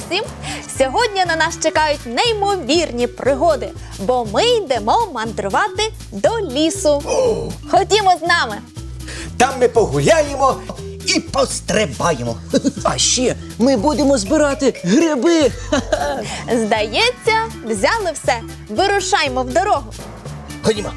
107. Сьогодні на нас чекають неймовірні пригоди, бо ми йдемо мандрувати до лісу. Ходімо з нами! Там ми погуляємо і пострибаємо. А ще ми будемо збирати гриби. Здається, взяли все. Вирушаймо в дорогу. Ходімо.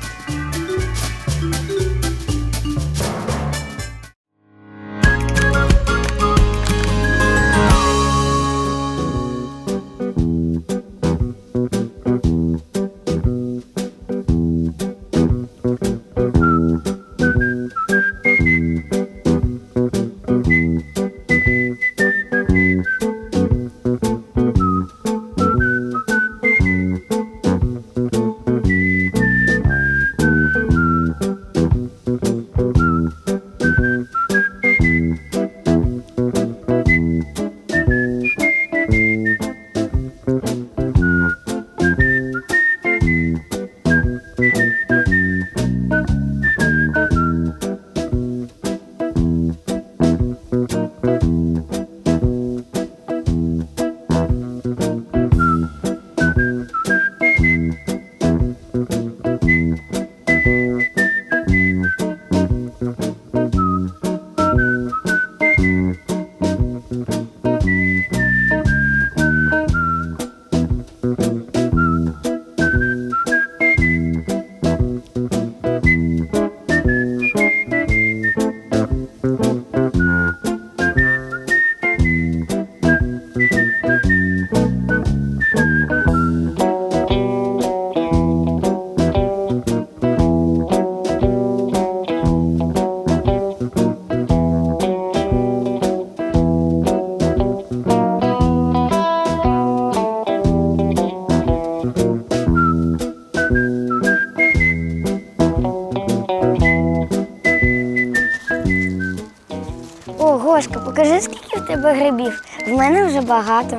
Тебе грибів. В мене вже багато.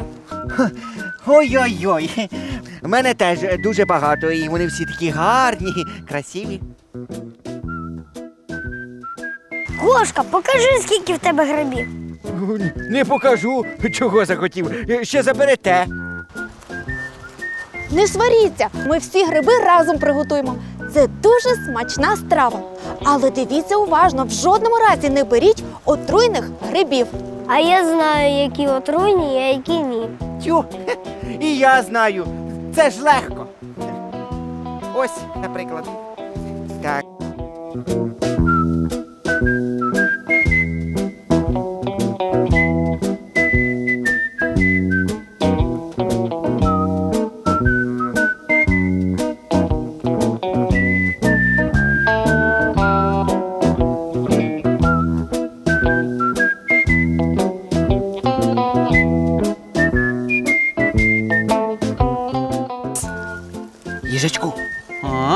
Ой-ой-ой. У мене теж дуже багато, і вони всі такі гарні, красиві. Гошка, покажи, скільки в тебе грибів. Не покажу, чого захотів. Ще заберете. Не сваріться, ми всі гриби разом приготуємо. Це дуже смачна страва. Але дивіться уважно, в жодному разі не беріть отруйних грибів. А я знаю, які отруйні, а які ні. Тю, і я знаю. Це ж легко. Ось, наприклад. Так.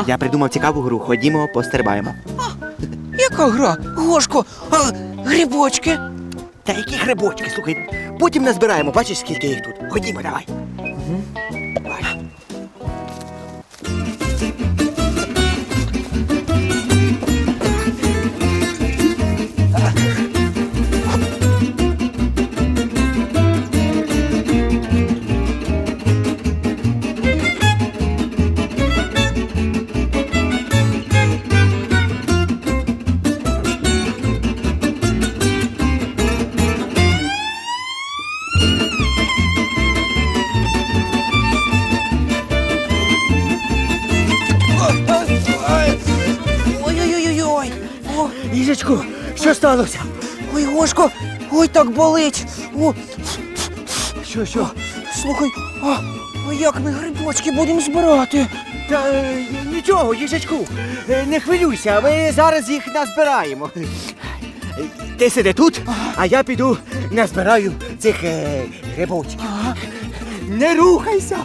Я придумав цікаву гру. Ходімо, пострибаємо. Яка гра? Гошко, а грибочки? Та які грибочки, слухай, потім назбираємо, бачиш, скільки їх тут. Ходімо. Давай. Що сталося? Ой, Гошко, ой, так болить. О, що, що? Слухай, а, а як ми грибочки будемо збирати? Та е, нічого, їжачку, е, не хвилюйся, ми зараз їх назбираємо. Е, Ти сиди тут, а я піду назбираю цих е, грибочків. Не рухайся.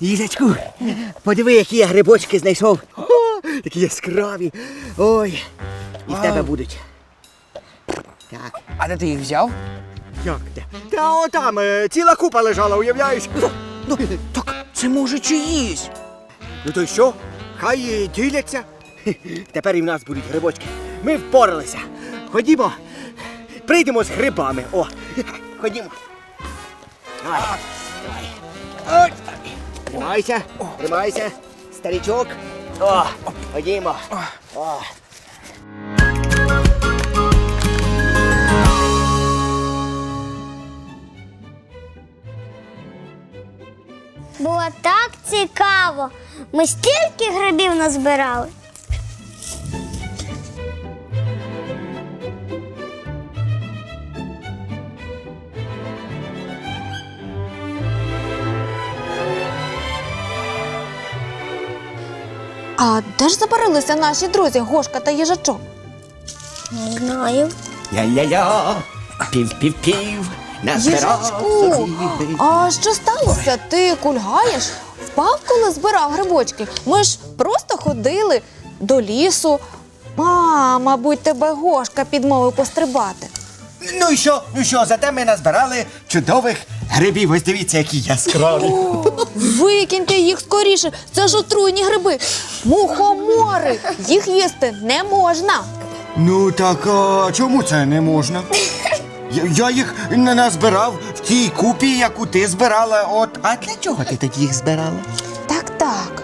Їжачку, подиви, які я грибочки знайшов. О, такі яскраві. Ой, і в тебе будуть. Так. А де ти їх взяв? Як де? Та отам е, ціла купа лежала, уявляєш? Ну, так це може чиїсь. Ну то й що? Хай діляться. Хе, Тепер і в нас будуть грибочки. Ми впоралися. Ходімо. Прийдемо з грибами. О, ходімо. Давай. Давай. От. Тримайся, тримайся, старичок. О, ходімо. О. Було так цікаво. Ми стільки грибів назбирали. А де ж забарилися наші друзі Гошка та їжачок? Не знаю. Я-я-я, пів-пів-пів, Їжачку, а що сталося? Ти кульгаєш? Впав, коли збирав грибочки? Ми ж просто ходили до лісу. А, мабуть, тебе Гошка підмовив пострибати. Ну і що? Ну що, зате ми назбирали чудових грибів. Ось дивіться, які яскраві. Викиньте їх скоріше, це ж отруйні гриби. Мухомори. Їх їсти не можна. Ну так а чому це не можна? Я, я їх не назбирав в тій купі, яку ти збирала. От А для чого ти тоді їх збирала? Так, так.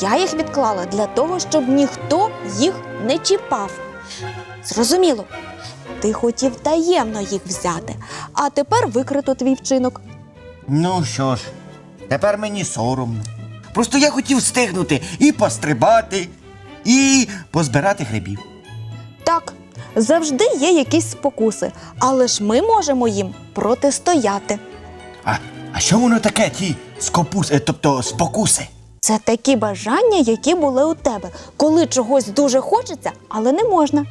Я їх відклала для того, щоб ніхто їх не чіпав. Зрозуміло. Ти хотів таємно їх взяти, а тепер викрито твій вчинок. ну що ж, тепер мені соромно. Просто я хотів встигнути і пострибати, і позбирати грибів. Так, завжди є якісь спокуси, але ж ми можемо їм протистояти. А, а що воно таке, ті скопуси, тобто спокуси? Це такі бажання, які були у тебе, коли чогось дуже хочеться, але не можна.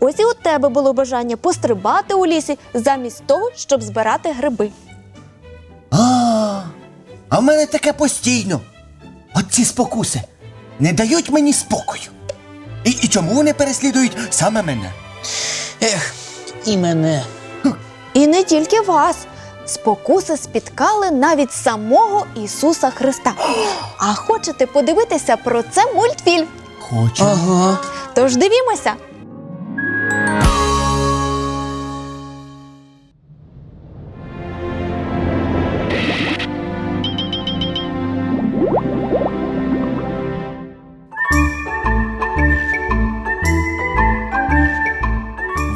Ось і у тебе було бажання пострибати у лісі замість того, щоб збирати гриби. А, а в мене таке постійно. От ці спокуси не дають мені спокою. І, і чому вони переслідують саме мене? Ех, і мене. І не тільки вас. Спокуси спіткали навіть самого Ісуса Христа. А хочете подивитися про це мультфільм? Хочу. Ага. Тож дивімося.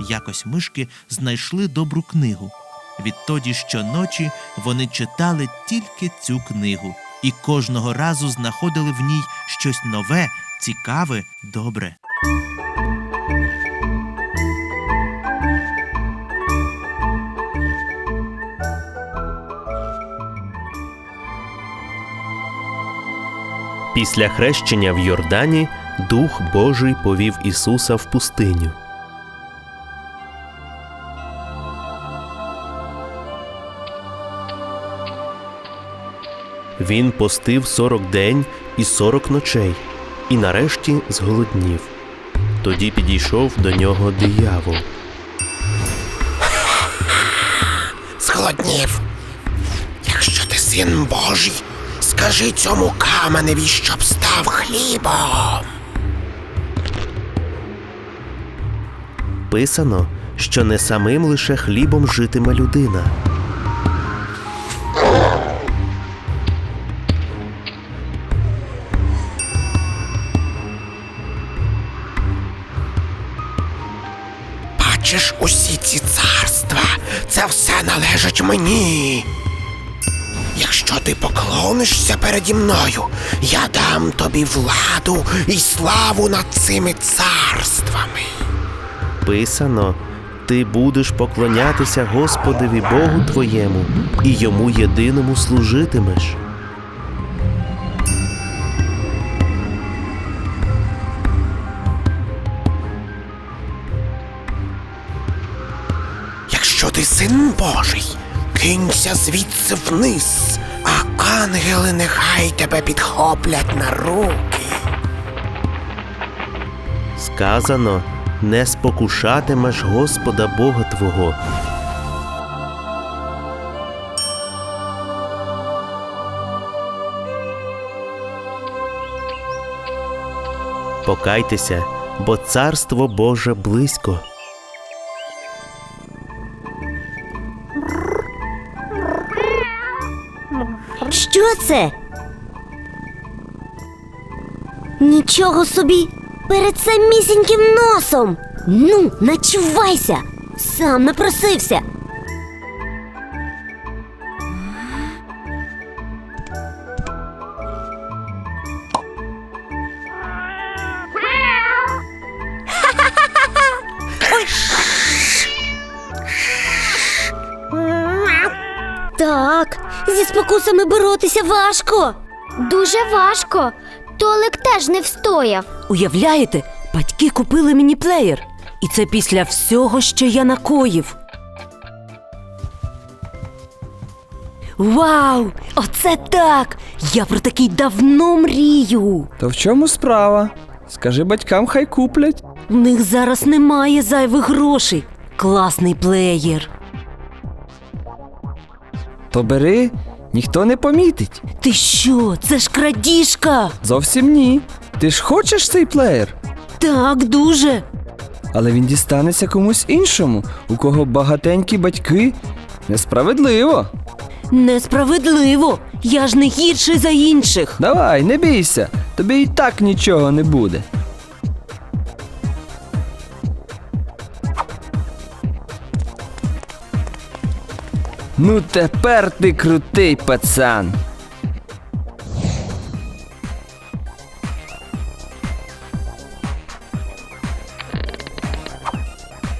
якось мишки знайшли добру книгу. Відтоді щоночі вони читали тільки цю книгу і кожного разу знаходили в ній щось нове, цікаве, добре. Після хрещення в Йордані Дух Божий повів Ісуса в пустиню. Він постив сорок день і сорок ночей, і нарешті зголоднів. Тоді підійшов до нього диявол. Зголоднів. Якщо ти син Божий, скажи цьому каменеві, щоб став хлібом. Писано, що не самим лише хлібом житиме людина. Бачиш усі ці царства, це все належить мені. Якщо ти поклонишся переді мною, я дам тобі владу і славу над цими царствами. Писано, ти будеш поклонятися Господові Богу твоєму і йому єдиному служитимеш. Син Божий, кинься звідси вниз, а ангели нехай тебе підхоплять на руки. Сказано, не спокушатимеш Господа Бога Твого. Покайтеся, бо царство Боже близько. Що це? Нічого собі! Перед самісіньким носом. Ну, начувайся! Сам напросився. Так, зі спокусами боротися важко. Дуже важко. Толик теж не встояв. Уявляєте, батьки купили мені плеєр. І це після всього, що я накоїв. Вау! Оце так! Я про такий давно мрію. То в чому справа? Скажи батькам, хай куплять. В них зараз немає зайвих грошей. Класний плеєр. То бери, ніхто не помітить. Ти що? Це ж крадіжка! Зовсім ні. Ти ж хочеш цей плеєр, Так, дуже. але він дістанеться комусь іншому, у кого багатенькі батьки. Несправедливо. Несправедливо. Я ж не гірший за інших. Давай, не бійся, тобі і так нічого не буде. Ну тепер ти крутий пацан.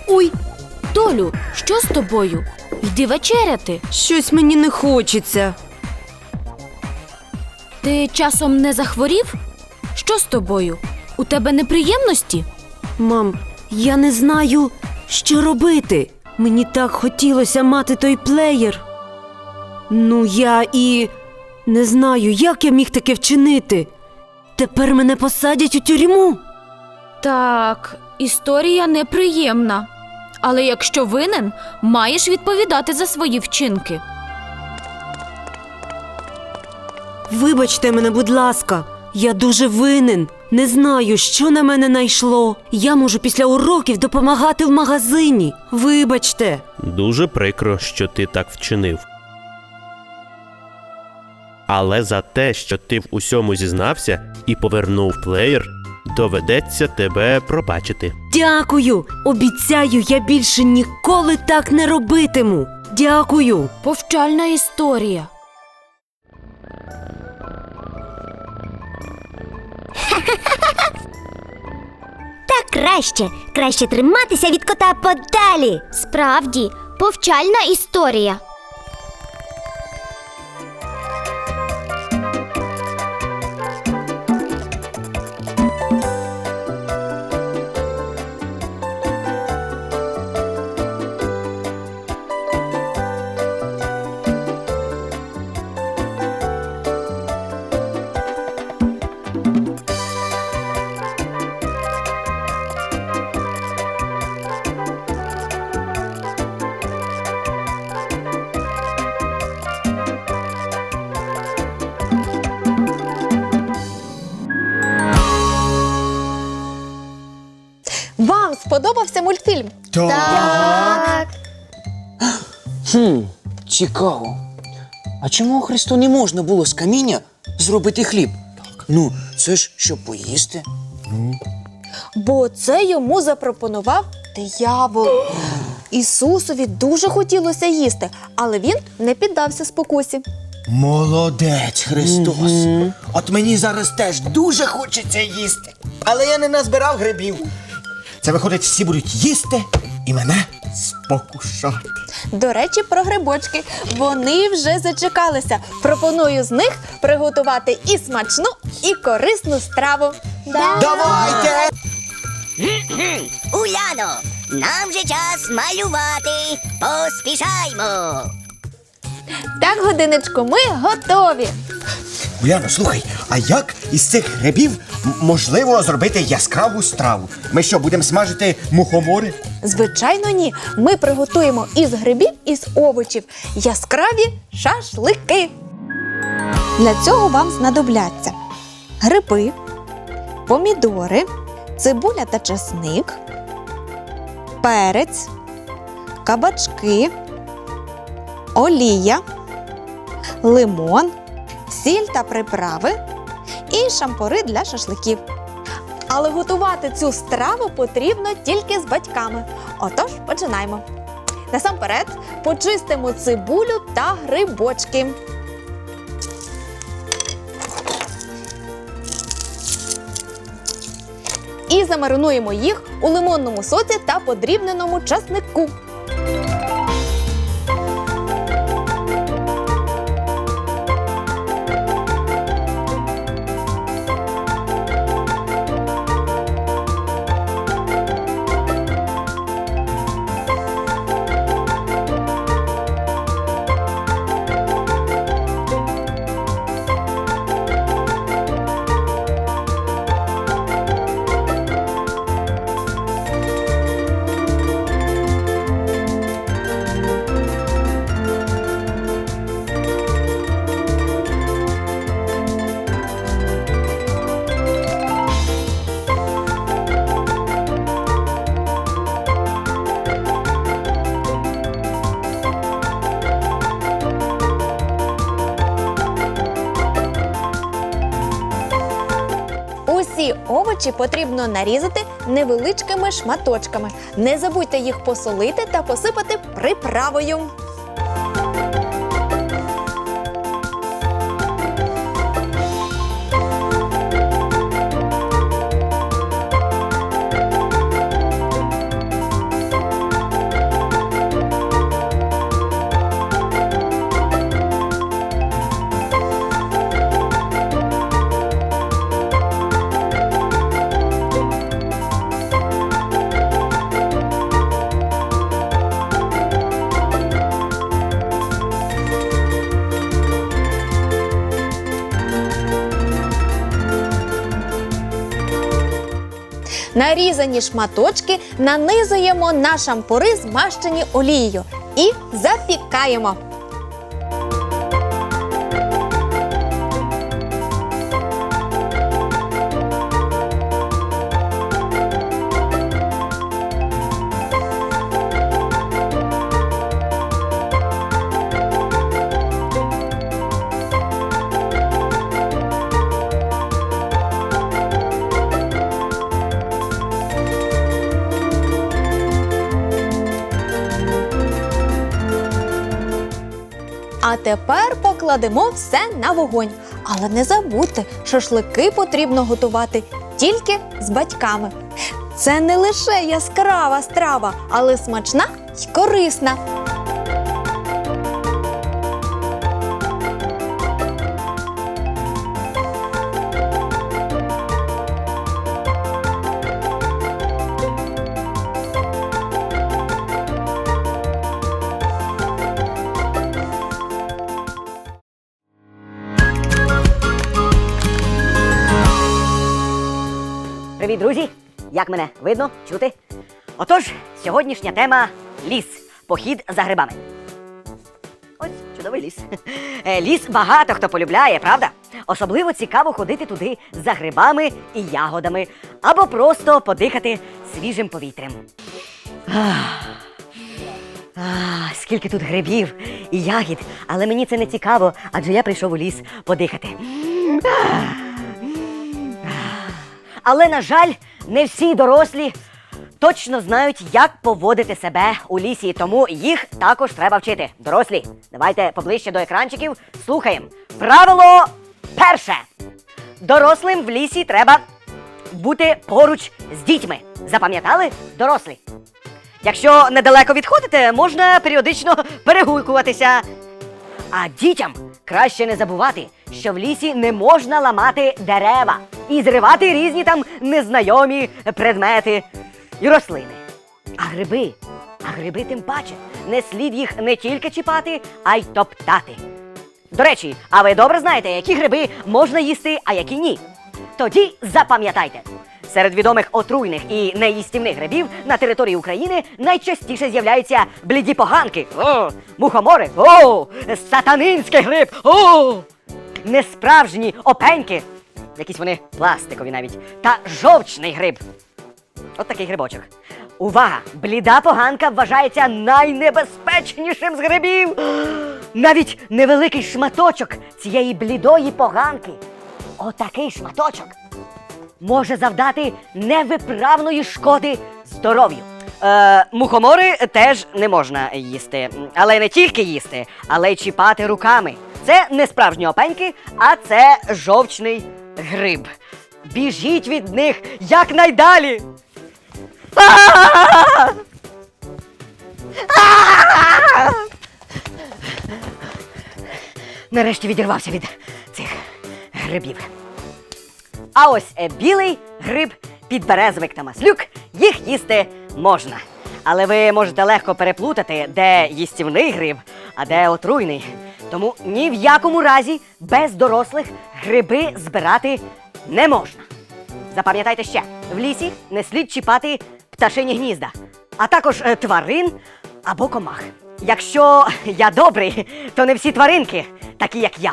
Ой, Толю, що з тобою? Йди вечеряти. Щось мені не хочеться. Ти часом не захворів? Що з тобою? У тебе неприємності? Мам, я не знаю, що робити. Мені так хотілося мати той плеєр. Ну, я і не знаю, як я міг таке вчинити. Тепер мене посадять у тюрму. Так, історія неприємна. Але якщо винен, маєш відповідати за свої вчинки. Вибачте мене, будь ласка, я дуже винен. Не знаю, що на мене найшло. Я можу після уроків допомагати в магазині. Вибачте. Дуже прикро, що ти так вчинив. Але за те, що ти в усьому зізнався і повернув плеєр, доведеться тебе пробачити. Дякую. Обіцяю, я більше ніколи так не робитиму. Дякую. Повчальна історія. Так краще. Краще триматися від кота подалі. Справді, повчальна історія. Так. Хм, цікаво. А чому Христу не можна було з каміння зробити хліб? Ну, це ж щоб поїсти. Бо це йому запропонував диявол. Ісусові дуже хотілося їсти, але він не піддався спокусі. Молодець, Христос. От мені зараз теж дуже хочеться їсти. Але я не назбирав грибів. Це виходить, всі будуть їсти і мене спокушати. До речі, про грибочки. Вони вже зачекалися. Пропоную з них приготувати і смачну, і корисну страву. Давайте! Уляно, нам же час малювати. Поспішаймо. Так, годиночку, ми готові. Уляно, слухай, а як із цих грибів м- можливо зробити яскраву страву? Ми що, будемо смажити мухомори? Звичайно, ні. Ми приготуємо із грибів і з овочів яскраві шашлики. Для цього вам знадобляться гриби, помідори, цибуля та чесник, перець, кабачки, олія, лимон, сіль та приправи і шампури для шашликів. Але готувати цю страву потрібно тільки з батьками. Отож, починаємо. Насамперед почистимо цибулю та грибочки. І замаринуємо їх у лимонному соці та подрібненому часнику. Овочі потрібно нарізати невеличкими шматочками. Не забудьте їх посолити та посипати приправою. Нарізані шматочки нанизуємо на шампури, змащені олією, і запікаємо. Тепер покладемо все на вогонь. Але не забудьте, шашлики потрібно готувати тільки з батьками. Це не лише яскрава страва, але смачна й корисна. Друзі! Як мене видно, чути? Отож, сьогоднішня тема ліс. Похід за грибами. Ось чудовий ліс. Е, Ліс багато хто полюбляє, правда? Особливо цікаво ходити туди за грибами і ягодами, або просто подихати свіжим повітрям. А, скільки тут грибів і ягід, але мені це не цікаво, адже я прийшов у ліс подихати. Але, на жаль, не всі дорослі точно знають, як поводити себе у лісі, тому їх також треба вчити. Дорослі, давайте поближче до екранчиків. Слухаємо. Правило перше. Дорослим в лісі треба бути поруч з дітьми. Запам'ятали? Дорослі. Якщо недалеко відходите, можна періодично перегулькуватися. А дітям краще не забувати, що в лісі не можна ламати дерева і зривати різні там незнайомі предмети і рослини. А гриби, а гриби тим паче, не слід їх не тільки чіпати, а й топтати. До речі, а ви добре знаєте, які гриби можна їсти, а які ні. Тоді запам'ятайте. Серед відомих отруйних і неїстівних грибів на території України найчастіше з'являються бліді поганки, о, мухомори, о, сатанинський гриб, о, несправжні опеньки, якісь вони пластикові навіть, та жовчний гриб. От такий грибочок. Увага! Бліда поганка вважається найнебезпечнішим з грибів. Навіть невеликий шматочок цієї блідої поганки. Отакий шматочок може завдати невиправної шкоди здоров'ю. Е, мухомори теж не можна їсти. Але не тільки їсти, але й чіпати руками. Це не справжні опеньки, а це жовчний гриб. Біжіть від них якнайдалі. Нарешті відірвався від цих грибів. А ось е, білий гриб, підберезовик та маслюк, їх їсти можна. Але ви можете легко переплутати, де їстівний гриб, а де отруйний. Тому ні в якому разі без дорослих гриби збирати не можна. Запам'ятайте ще, в лісі не слід чіпати пташині гнізда, а також е, тварин або комах. Якщо я добрий, то не всі тваринки такі, як я.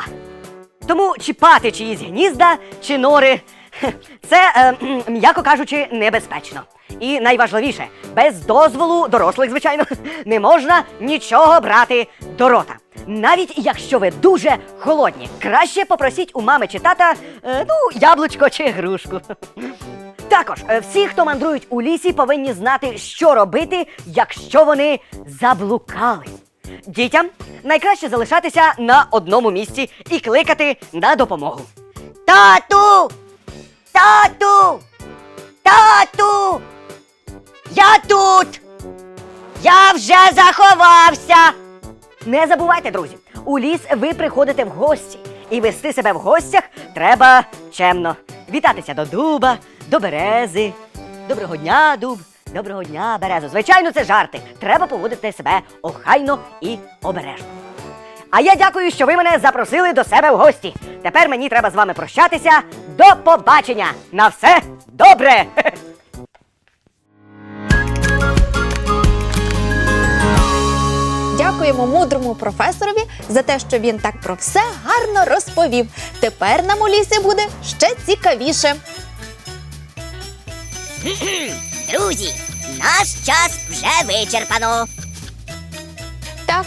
Тому чіпати чиїсь гнізда чи нори це, е, м'яко кажучи, небезпечно. І найважливіше, без дозволу дорослих, звичайно, не можна нічого брати до рота. Навіть якщо ви дуже голодні, краще попросіть у мами чи тата, е, ну, яблучко чи грушку. Також е, всі, хто мандрують у лісі, повинні знати, що робити, якщо вони заблукали. Дітям найкраще залишатися на одному місці і кликати на допомогу. Тату! Тату! Тату! Я тут! Я вже заховався! Не забувайте, друзі, у ліс ви приходите в гості, і вести себе в гостях треба чемно. Вітатися до дуба, до берези. Доброго дня, дуб, доброго дня, березо. Звичайно, це жарти. Треба поводити себе охайно і обережно. А я дякую, що ви мене запросили до себе в гості. Тепер мені треба з вами прощатися. До побачення! На все добре! Дякуємо мудрому професорові за те, що він так про все гарно розповів. Тепер нам у лісі буде ще цікавіше. Друзі, наш час вже вичерпано. Так,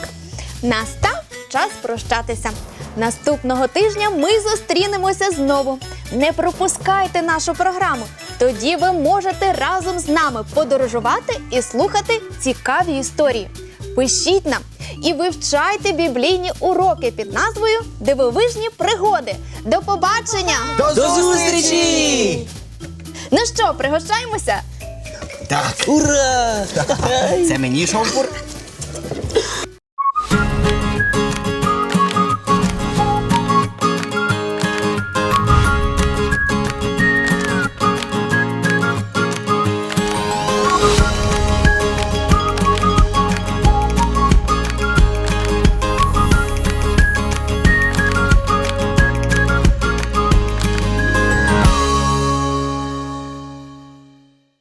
настав час прощатися. Наступного тижня ми зустрінемося знову. Не пропускайте нашу програму. Тоді ви можете разом з нами подорожувати і слухати цікаві історії. Пишіть нам і вивчайте біблійні уроки під назвою Дивовижні пригоди. До побачення! До зустрічі! Ну що, пригощаємося? Так, Ура! це мені шовпур.